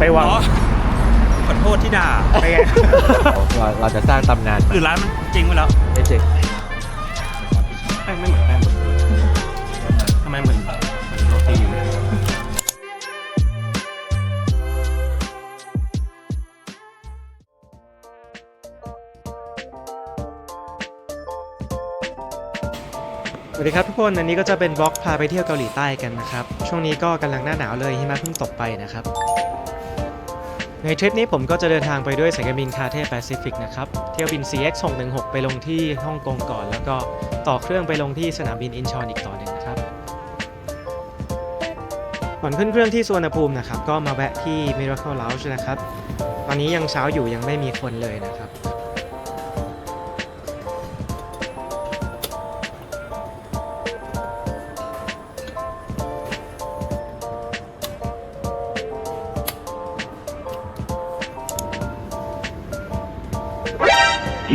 ไปวาง อ๋อขอโทษที่ด่าไปไง เราเราจะสร้างตำนานหรือร้านมันจริงไปแล้วไม่เจ๊งแป้งไม่เหมือนแป้งทำไมเหมือนเหมือนโรตีอยู่เลยสวัสดีครับทุกคน อันนี้ก็จะเป็นบล็อกพาไปเที่ยวเกาหลีใต้กันนะครับ ช่วงนี้ก็กำลังหน้าหนาวเลยหิมะเพิ่งตกไปนะครับ ในทริปนี้ผมก็จะเดินทางไปด้วยสายการบินคาเทแปซิฟิกนะครับ เที่ยวบิน CX 616ไปลงที่ฮ่องกงก่อน แล้วก็ต่อเครื่องไปลงที่สนามบินอินชอนอีกต่อหนึ่งนะครับก่อนขึ้นเครื่องที่สุวรรณภูมินะครับ ก็มาแวะที่ Miracle Lounge นะครับ ตอนนี้ยังเช้าอยู่ยังไม่มีคนเลยนะครับ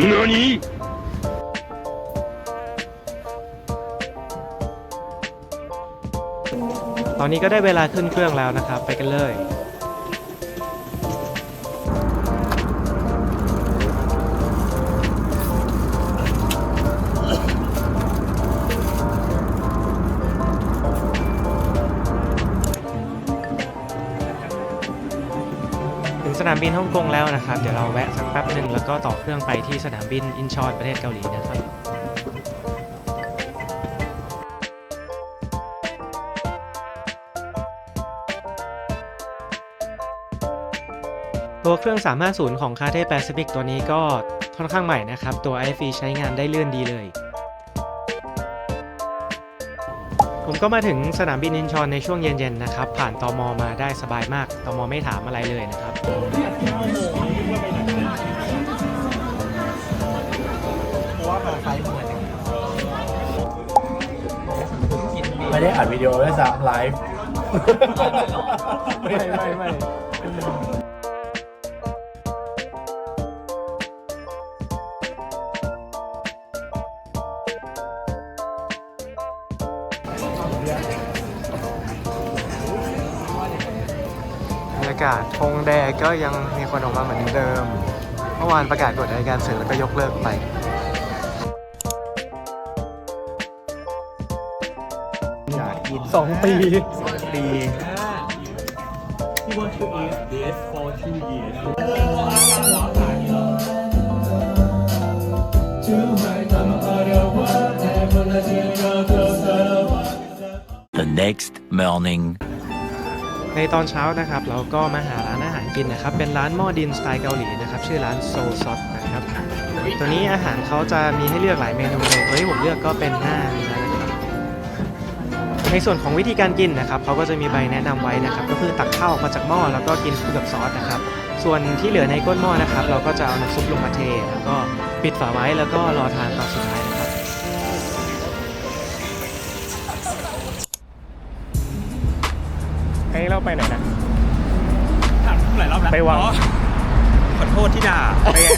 ตอนนี้ก็ได้เวลาขึ้นเครื่องแล้วนะครับ ไปกันเลย บินฮ่องกงแล้วนะครับ เดี๋ยวเราแวะสักแป๊บหนึ่งแล้วก็ต่อเครื่องไปที่สนามบินอินชอนประเทศเกาหลีนะครับตัวเครื่อง 350 ของ c a t e Pacific ตัวนี้ก็ค่อนข้างใหม่นะครับ ตัว IFE ใช้งานได้เลื่อนดีเลย ผมก็มาถึงสนามบินอินชอนในช่วงเย็นๆนะครับ ผ่านตอมอมาได้สบายมากตอมอไม่ถามอะไรเลยนะครับ ไม่ได้อัดวิดีโอด้วยซ้ำไลฟ์ ไม่ไม่ไม่ ธงแดงก็ยังมีคนออกมาเหมือนเดิม เมื่อวานประกาศกฎอัยการสื่อแล้วก็ยกเลิกไปอยากกินสองปีปี The next morning. ในตอนเช้านะครับเราก็มาหาร้านอาหารกินนะครับ เป็นร้านหม้อดินสไตล์เกาหลีนะครับ ชื่อร้านโซซอสนะครับ ตัวนี้อาหารเขาจะมีให้เลือกหลายเมนูเลยตัวที่ผมเลือกก็เป็นหน้าเนื้อนะครับ ในส่วนของวิธีการกินนะครับเขาก็จะมีใบแนะนำไว้นะครับ ก็คือตักข้าวออกมาจากหม้อแล้วก็กินคู่กับซอสนะครับ ส่วนที่เหลือในก้นหม้อนะครับ เราก็จะเอาน้ำซุปลงมาเท แล้วก็ปิดฝาไว้แล้วก็รอทานตอนสุดท้ายนะครับ ให้เราไปไหนนะ ถามหลายรอบแล้วไปวาง อ๋อขอโทษที่ด่า ไปไง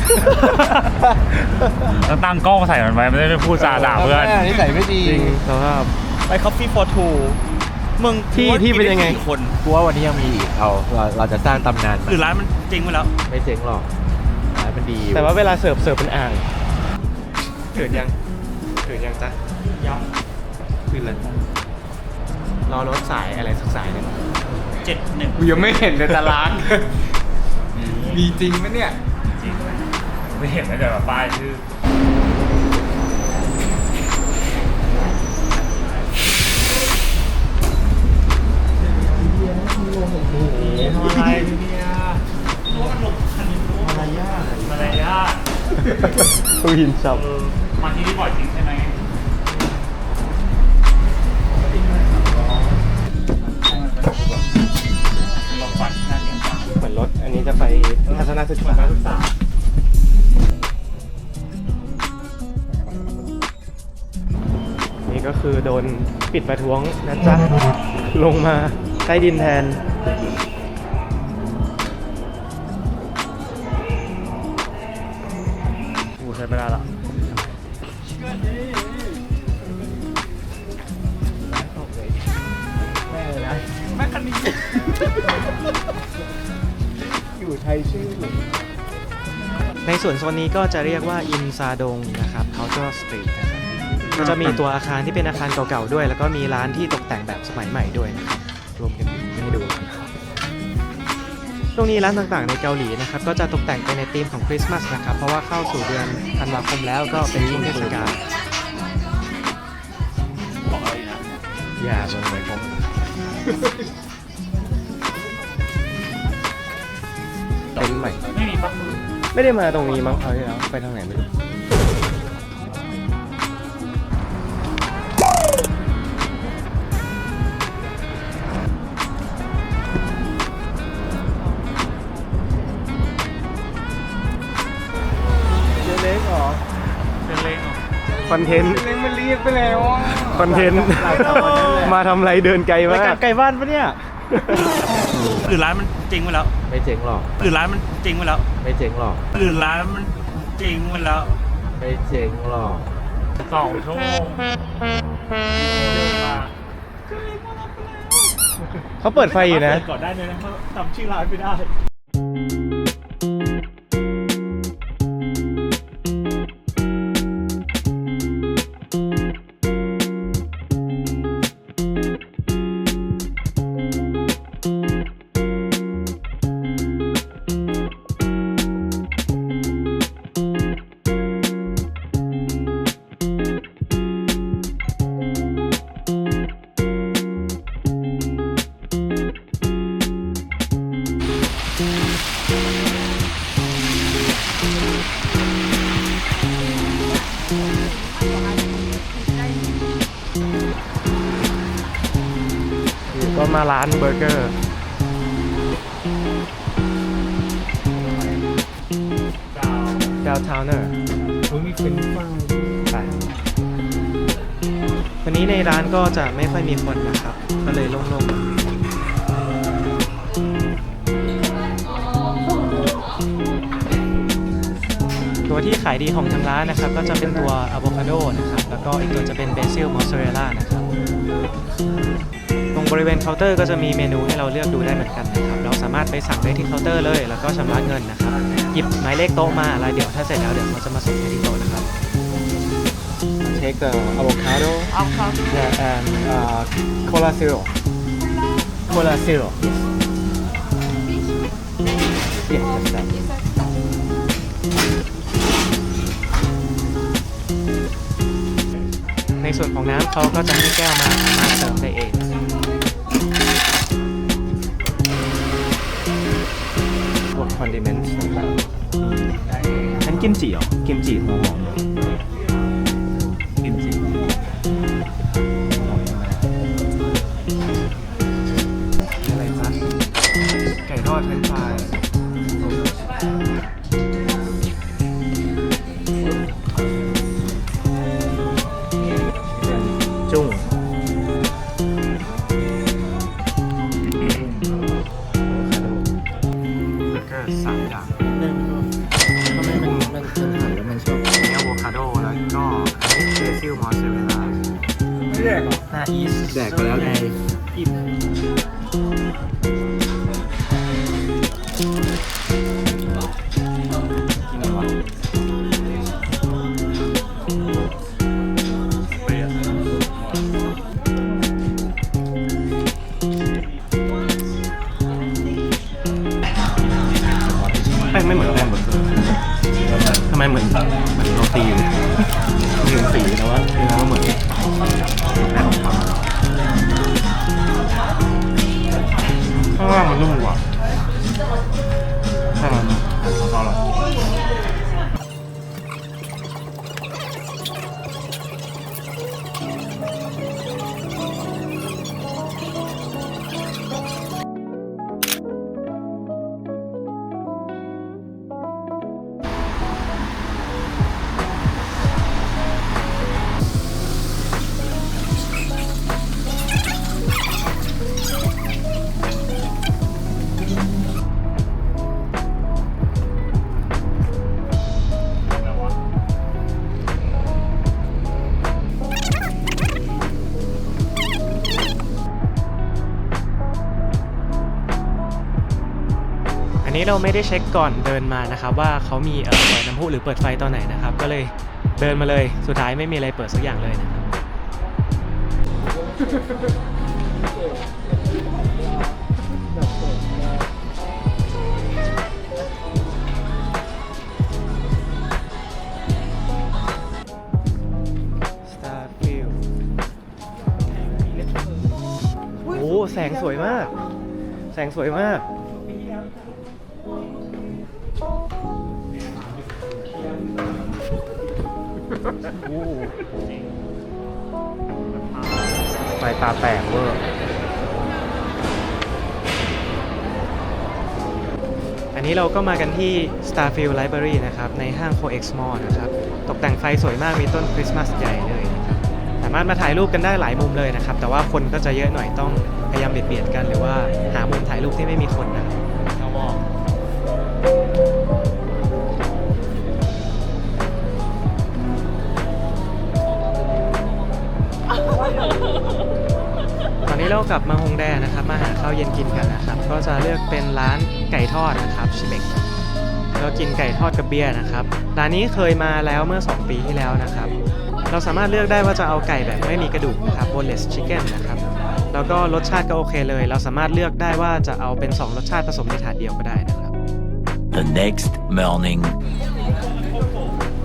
ต้องตั้งกล้องใส่มันไว้ไม่ได้พูดจาด่าเพื่อน นิสัยไม่ดีจริงสภาพ ไป Coffee for Two มึงที่กูว่าที่เป็นยังไงกิด้สี่คน กูว่าวันนี้ยังมีอีกเราเราเราจะสร้างตำนานหรือร้านมันจริงไปแล้ว ไม่เจ๊งหรอกร้านมันดีอยู่แต่ว่าเวลาเสิร์ฟเสิร์ฟเป็นอ่างเกิดยังเกิดยังจ๊ะยังขึ้นเลย รอรถสายอะไรสักสายหนึงเจ็ดหนึ่งกูยังไม่เห็นเลยตาราง มีจริงไหมเนี่ยไม่เห็นนะเดี๋ยวแบบป้ายชื่อนี่ทำอะไรเนี่ยมารยาทตู้หินสับเออมาที่นี่บ่อยจริง ลองปัดหน้าเสียงฟังเหมือนรถ อันนี้จะไปทัศนศึกษาศึกษานี่ก็คือโดนปิดประท้วงนะจ๊ะ ลงมาใต้ดินแทน ส่วนโซนนี้ก็จะเรียกว่าอินซาดงนะครับ Cultural Street นะครับก็จะมีตัวอาคารที่เป็นอาคารเก่าๆด้วย แล้วก็มีร้านที่ตกแต่งแบบสมัยใหม่ด้วยนะครับรวมกันให้ดูตรงนี้ร้านต่างๆในเกาหลีนะครับก็จะตกแต่งไปในธีมของคริสต์มาสนะครับเพราะว่าเข้าสู่เดือนธันวาคมแล้วก็เป็นช่วงเทศกาลอย่าเมืองไหนผมเป็นใหม่ไม่มีปั๊บ ไม่ได้มาตรงนี้มั้งเขาวที่แล้วไปทางไหนไม่รู้เจเล็กเหรอเป็นเลงเหรอคอนเทนต์ เล็กมันเรียกไปแล้วอะคอนเทนต์ มาทำไรเดินไกลมารายการกไก่บ้านปะเนี่ย หรือร้านมันจริงไปแล้ว ไม่เจ๊งหรอก หรือร้านมันจริงไปแล้ว ไม่เจ๊งหรอก หรือร้านมันจริงไปแล้วไม่เจ๊งหรอกสองชั่วโมงเดินมาเขาเปิดไฟอยู่นะ เปิดก่อนได้เลยนะเพราะจำชื่อร้านไม่ได้ ร้านเบอร์เกอร์ดาวทาวเนอร์ผมมีเป็นฟ้าไปวันนี้ในร้านก็จะไม่ค่อยมีคนนะครับ ก็เลยโล่งๆตัวที่ขายดีของทางร้านนะครับ ก็จะเป็นตัวอะโวคาโดนะครับ แล้วก็อีกตัวจะเป็นเบซิลมอสซาเรลล่านะครับ บริเวณเคาน์เตอร์ก็จะมีเมนูให้เราเลือกดูได้เหมือนกันนะครับ เราสามารถไปสั่งได้ที่เคาน์เตอร์เลย แล้วก็ชำระเงินนะครับ หยิบหมายเลขโต๊ะมาแล้วเดี๋ยวถ้าเสร็จแล้วเดี๋ยวเขาจะมาส่งให้ที่โต๊ะนะครับ take the avocado yeah, and uh, cola zero cola zero yeah just that ในส่วนของน้ำเขาก็จะให้แก้วมาสามารถเติมได้เอง พวก condiments ต่างๆอันกิมจิเหรอกิมจิหัวหอม เราไม่ได้เช็คก่อนเดินมานะครับว่าเขามีเอ่อเปิดน้ำพุหรือเปิดไฟตอนไหนนะครับ ก็เลยเดินมาเลยสุดท้ายไม่มีอะไรเปิดสักอย่างเลยนะครับ Starfield โอ้โหแสงสวยมาก แสงสวยมาก โอ้โหไฟตาแตกเวอร์ อันนี้เราก็มากันที่ Starfield Library นะครับ ในห้าง CoEx Mall นะครับ ตกแต่งไฟสวยมากมีต้นคริสต์มาสใหญ่เลยนะครับสามารถมาถ่ายรูปกันได้หลายมุมเลยนะครับ แต่ว่าคนก็จะเยอะหน่อยต้องพยายามเบียดๆกัน หรือว่าหามุมถ่ายรูปที่ไม่มีคนนะครับ กลับมาฮงแดนะครับมาหาข้าวเย็นกินกันนะครับ ก็จะเลือกเป็นร้านไก่ทอดนะครับชิเล็กเรากินไก่ทอดกับเบียร์นะครับร้านนี้เคยมาแล้วเมื่อ 2 ปีที่แล้วนะครับ เราสามารถเลือกได้ว่าจะเอาไก่แบบไม่มีกระดูกนะครับ boneless chicken นะครับแล้วก็รสชาติก็โอเคเลย เราสามารถเลือกได้ว่าจะเอาเป็น 2 รสชาติผสมในถาดเดียวก็ได้นะครับ The next morning.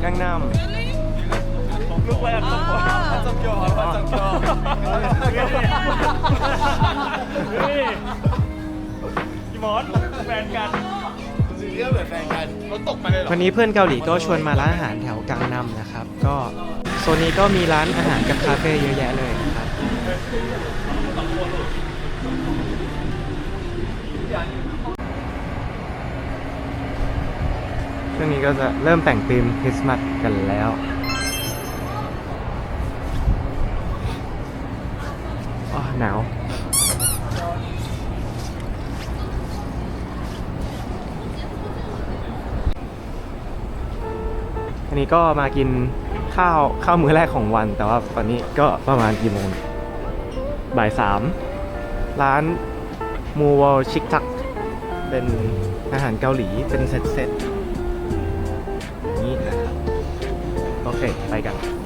กังนำ ลูกแรกต้องบอกจำยอจำยอนี่พี่มอสแฟนกันวันนี้เพื่อนเกาหลีก็ชวนมาร้านอาหารแถวกังนำนะครับ ก็โซนนี้ก็มีร้านอาหารกับคาเฟ่เยอะแยะเลยนะครับ ช่วงนี้ก็จะเริ่มแต่งธีมคริสต์มาสกันแล้ว หนาว อันนี้ก็มากินข้าวข้าวมื้อแรกของวัน แต่ว่าตอนนี้ก็ประมาณกี่โมงบ่ายสามร้านมูวอลชิกทัก เป็นอาหารเกาหลีเป็นเซตเซตๆนี่นะครับ โอเค ไปกัน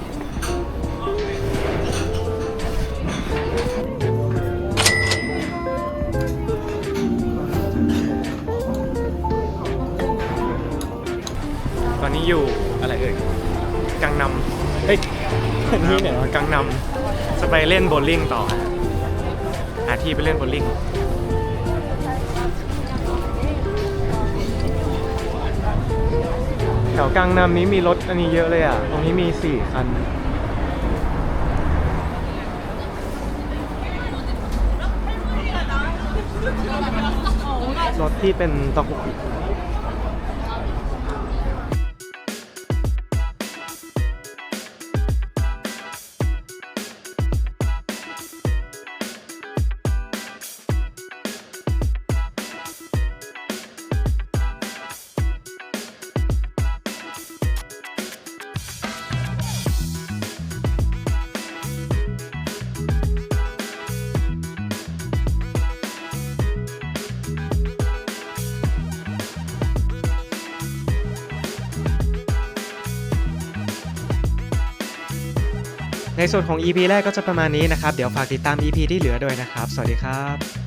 อนนี้อยู่อะไรเอ่ยกังนำเฮ้ยนี่เนี่ยกังนำจะไปเล่นโบว์ลิ่งต่อฮะหาที่ไปเล่นโบว์ลิ่งแถวกังนำนี้มีรถอันนี้เยอะเลยอะ ตรงนี้มีสี่คัน รถที่เป็นตอกกุก ในส่วนของ EP แรกก็จะประมาณนี้นะครับ เดี๋ยวฝากติดตาม EP ที่เหลือด้วยนะครับ สวัสดีครับ